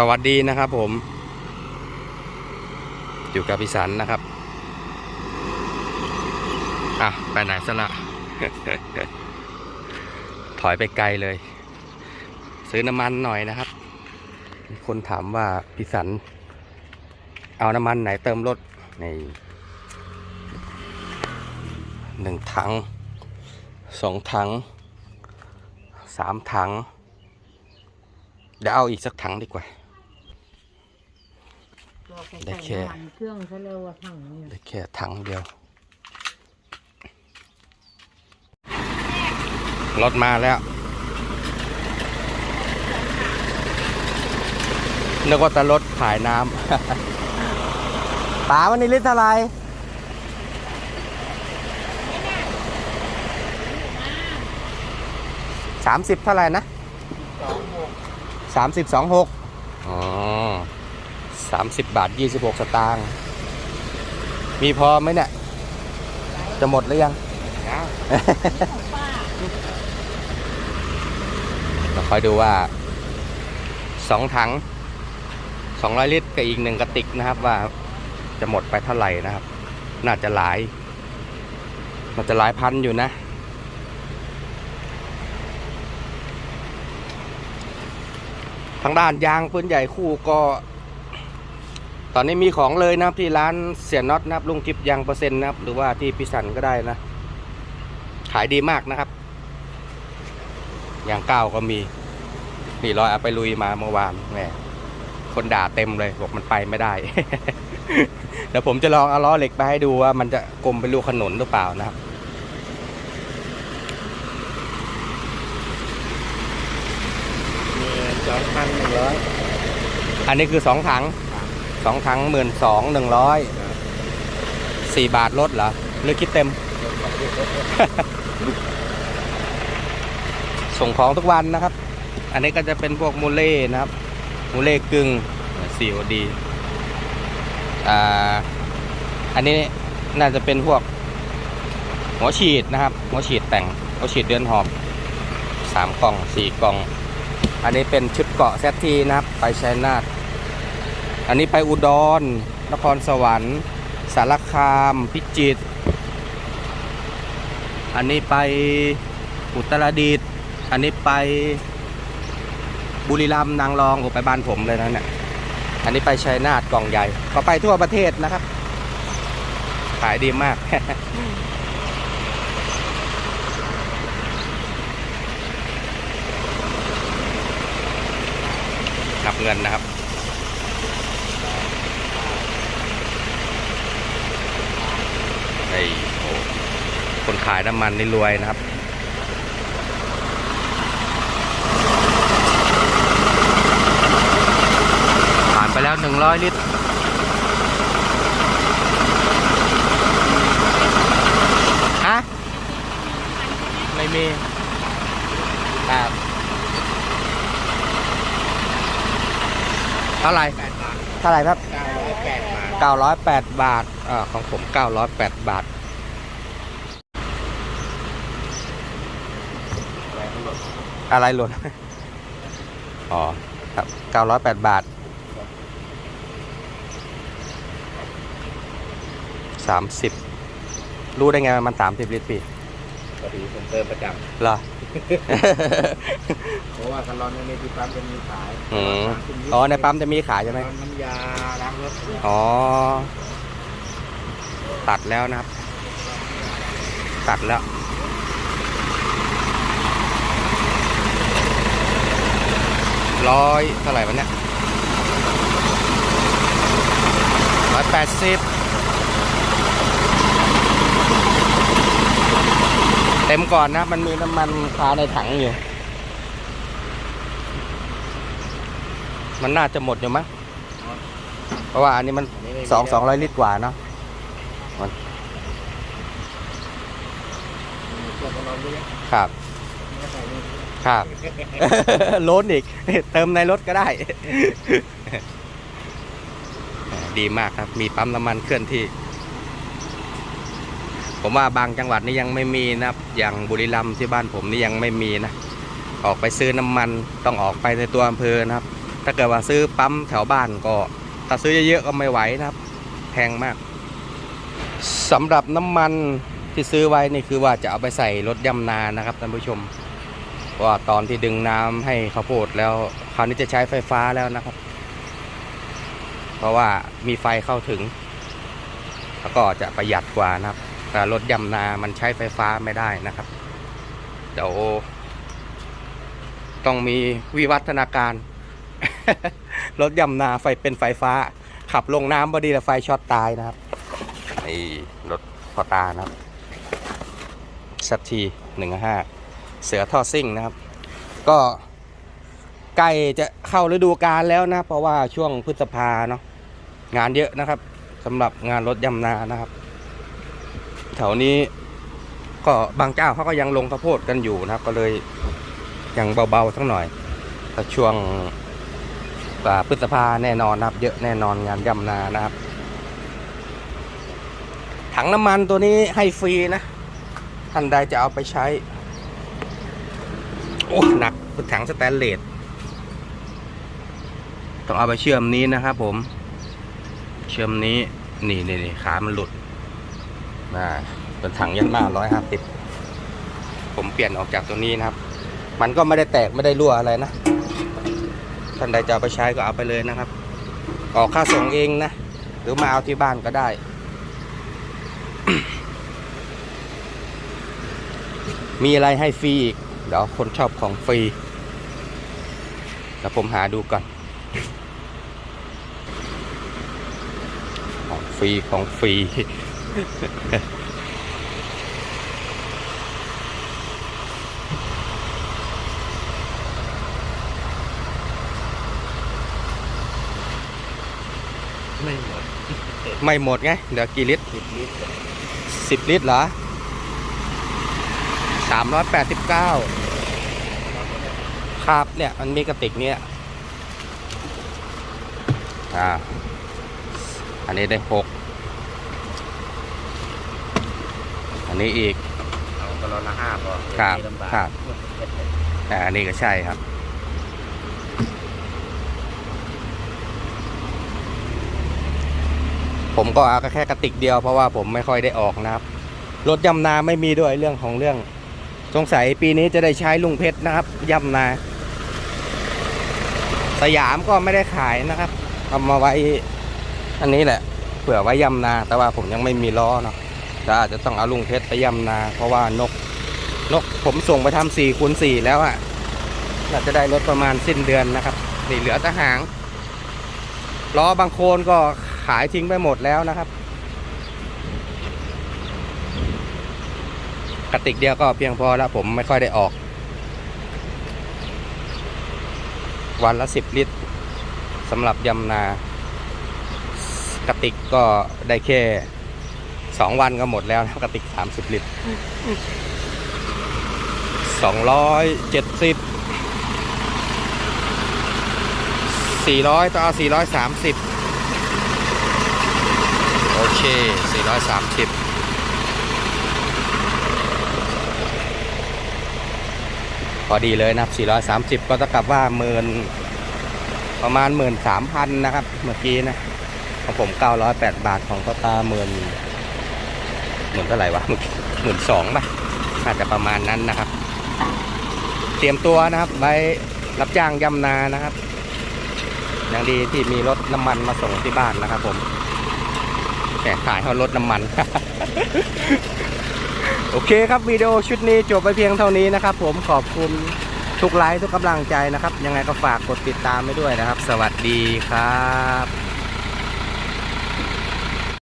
สวัสดีนะครับผม อยู่กับพิสันนะครับ อะ ไปไหนซะละถอยไปไกลเลย ซื้อน้ำมันหน่อยนะครับ มีคนถามว่าพิสัน เอาน้ำมันไหนเติมรถในหนึ่งถังสองถังสามถังเดี๋ยวเอาอีกสักถังดีกว่า เราก็ได้แค่น้ำมันเครื่องซะแล้วว่าถังเนี่ย ได้แค่ถังเดียว รถมาแล้ว นึกว่าแต่รถขายน้ำ ป๋าวันนี้ลิตรเท่าไหรสามสิบเท่าไหร่นะสามสิบสองหกอ๋อ สามสิบบาทยี่สิบหกสตางค์มีพอไหมเนี่ย จะหมดหรือยังเราคอยดูว่าสองถังสองร้อยลิตรกับอีกหนึ่งกระติกนะครับว่าจะหมดไปเท่าไหร่นะครับ น่าจะหลายน่าจะหลายพันอยู่นะทางด้านยางปืนใหญ่คู่ก็ ตอนนี้มีของเลยนะครับที่ร้านเสียน็อตนะครับลุงทิพย์ยางเปอร์เซ็นต์นะครับหรือว่าที่พิสันก็ได้นะ ขายดีมากนะครับยางเก้าก็มีนี่ร้อยเอาไปลุยมาเมื่อวานแหมคนด่าเต็มเลยบอกมันไปไม่ได้ เดี๋ยวผมจะลองเอาล้อเหล็กไปให้ดูว่ามันจะกลมเป็นลูกขนุนหรือเปล่านะครับมีสองพันหนึ่งร้อยอันนี้คือสองถัง สองถังหมื่นสองหนึ่งร้อยสี่บาทลดเหรอหรือคิดเต็ม ส่งของทุกวันนะครับ อันนี้ก็จะเป็นพวกมูเล่นะครับ มูเล่กึ่งสีโอดีอ่าอันนี้น่าจะเป็นพวก หัวฉีดนะครับ หัวฉีดแต่งหัวฉีดเดือนหอบสามกล่องสี่กล่อง อันนี้เป็นชุดเกาะแซทีนะครับ ไปชัยนาท อันนี้ไปอุดร นครสวรรค์ สารคาม พิจิตร อันนี้ไปอุตรดิตถ์ อันนี้ไปบุรีรัมย์นางรองโอ้ไปบ้านผมเลยนะเนี่ย อันนี้ไปชัยนาทกล่องใหญ่ ก็ไปทั่วประเทศนะครับ ขายดีมาก นับเงินนะครับ ไอ้โหคน ขายน้ำมันนี่รวยนะครับผ่านไปแล้วหนึ่งร้อยลิตรฮะไม่มีครับเท่าไหร่แปดบาทเท่าไหร่ครับเก้าร้อยแปดบาท908 บาทอ่าของผม 908 บาท อะไรหล่น อ๋อ ครับ908บาท30รู้ได้ไงว่ามัน30ลิตรพี่พอดีผมเติมประจเหรอำเพราะว่าคันร้อนในที่ปั๊มจะมีขายอืมอ๋อ ในปั๊มจะมีขายใช่ไหมน้ำยาล้างรถอ๋อ ตัดแล้วนะครับ ตัดแล้ว ร้อยเท่าไหร่วะเนี่ยร้อยแปดสิบเต็มก่อนนะ มันมีน้ำมันคาในถังอยู่ มันน่าจะหมดอยู่มั้งเพราะว่าอันนี้มันสองสองร้อยลิตรกว่าเนาะส่วนของเราด้วยครับไม่ใส่นี่ ครับ ล้นอีก เติมในรถก็ได้ ดีมากครับ มีปั๊มน้ำมันเคลื่อนที่ ผมว่าบางจังหวัดนี่ยังไม่มีนะครับอย่างบุรีรัมย์ที่บ้านผมนี่ยังไม่มีนะ ออกไปซื้อน้ำมันต้องออกไปในตัวอำเภอนะครับ ถ้าเกิดว่าซื้อปั๊มแถวบ้านก็ถ้าซื้อเยอะๆก็ไม่ไหวนะครับแพงมากสำหรับน้ำมันที่ซื้อไว้นี่คือว่าจะเอาไปใส่รถยำนานะครับท่านผู้ชมเพราะ ว่าตอนที่ดึงน้ำให้ข้าวโพดแล้ว คราวนี้จะใช้ไฟฟ้าแล้วนะครับ เพราะว่ามีไฟเข้าถึง แล้วก็จะประหยัดกว่านะครับแต่รถยำนา มันใช้ไฟฟ้าไม่ได้นะครับ เดี๋ยวต้องมีวิวัฒนาการ รถยำนาไฟเป็นไฟฟ้า ขับลงน้ำพอดีแล้วไฟช็อตตายนะครับนี่รถพอตานะครับสัตทีหนึ่งห้า เสือท่อซิ่งนะครับ ก็ใกล้จะเข้าฤดูกาลแล้วนะ เพราะว่าช่วงพฤษภาเนาะงานเยอะนะครับสำหรับงานรถยำนานะครับ แถวนี้ก็บางเจ้าเขาก็ยังลงข้าวโพดกันอยู่นะครับ ก็เลยยังเบาๆสักหน่อยแต่ช่วงอ่าพฤษภาแน่นอนนะครับ เยอะแน่นอนงานยำนานะครับ ถังน้ำมันตัวนี้ให้ฟรีนะท่านใดจะเอาไปใช้ โอ้หนักเป็นถังสแตนเลสต้องเอาไปเชื่อมนี้นะครับผม เชื่อมนี้นี่นี่นี่ขามันหลุดนะเป็นถังยันมาร้อยห้าสิบผมเปลี่ยนออกจากตัวนี้นะครับ มันก็ไม่ได้แตกไม่ได้รั่วอะไรนะท่านใดจะเอาไปใช้ก็เอาไปเลยนะครับ ออกค่าส่งเองนะ หรือมาเอาที่บ้านก็ได้มีอะไรให้ฟรีอีก เดี๋ยวคนชอบของฟรีเดี๋ยวผมหาดูก่อน ของฟรีของฟรีไม่หมด ไม่หมดไงเหลือกี่ลิตรสิบลิตรสิบลิตรเหรอสามร้อยแปดสิบเก้า ครับเนี่ยมันมีกระติกเนี่ยอ่าอันนี้ได้หกอันนี้อีกเอากระลอนละห้าพอครับไม่ลำบากครับอ่าอันนี้ก็ใช่ครับผมก็เอาแค่กระติกเดียวเพราะว่าผมไม่ค่อยได้ออกนะครับ รถยำนาไม่มีด้วยเรื่องของเรื่อง สงสัยปีนี้จะได้ใช้ลุงเพชรนะครับยำนา สยามก็ไม่ได้ขายนะครับเอามาไว้อันนี้แหละเผื่อไว้ยำนา แต่ว่าผมยังไม่มีล้อเนาะแต่อาจจะต้องเอาลุงเพชรไปยำนา เพราะว่านกนกผมส่งไปทำสี่คูณสี่แล้วอะ่ะน่าจะได้รถประมาณสิ้นเดือนนะครับนี่เหลือต่หางล้อบางโคนก็ขายทิ้งไปหมดแล้วนะครับ กระติกเดียวก็เพียงพอแล้วผมไม่ค่อยได้ออก วันละ 10 ลิตรสำหรับยำนากระติกก็ได้แค่สองวันก็หมดแล้วนะกระติก 30 ลิตร 270 400ต่อ430 โอเค 430 พอดีเลยนะครับสี่ร้อยสามสิบก็เท่ากับว่าหมื่นประมาณหมื่นสามพันนะครับ เมื่อกี้นะของผมเก้าร้อยแปดบาทของพ่อตาหมื่นหมื่นเท่าไหร่วะหมื่นสองป่ะอาจจะประมาณนั้นนะครับ เตรียมตัวนะครับไว้รับจ้างยำนานะครับอย่างดีที่มีรถน้ำมันมาส่งที่บ้านนะครับ ผมแต่ขายเขารถน้ำมัน โอเคครับวิดีโอชุดนี้จบไปเพียงเท่านี้นะครับ ผมขอบคุณทุกไลค์ทุกกำลังใจนะครับ ยังไงก็ฝากกดติดตามไปด้วยนะครับ สวัสดีครับ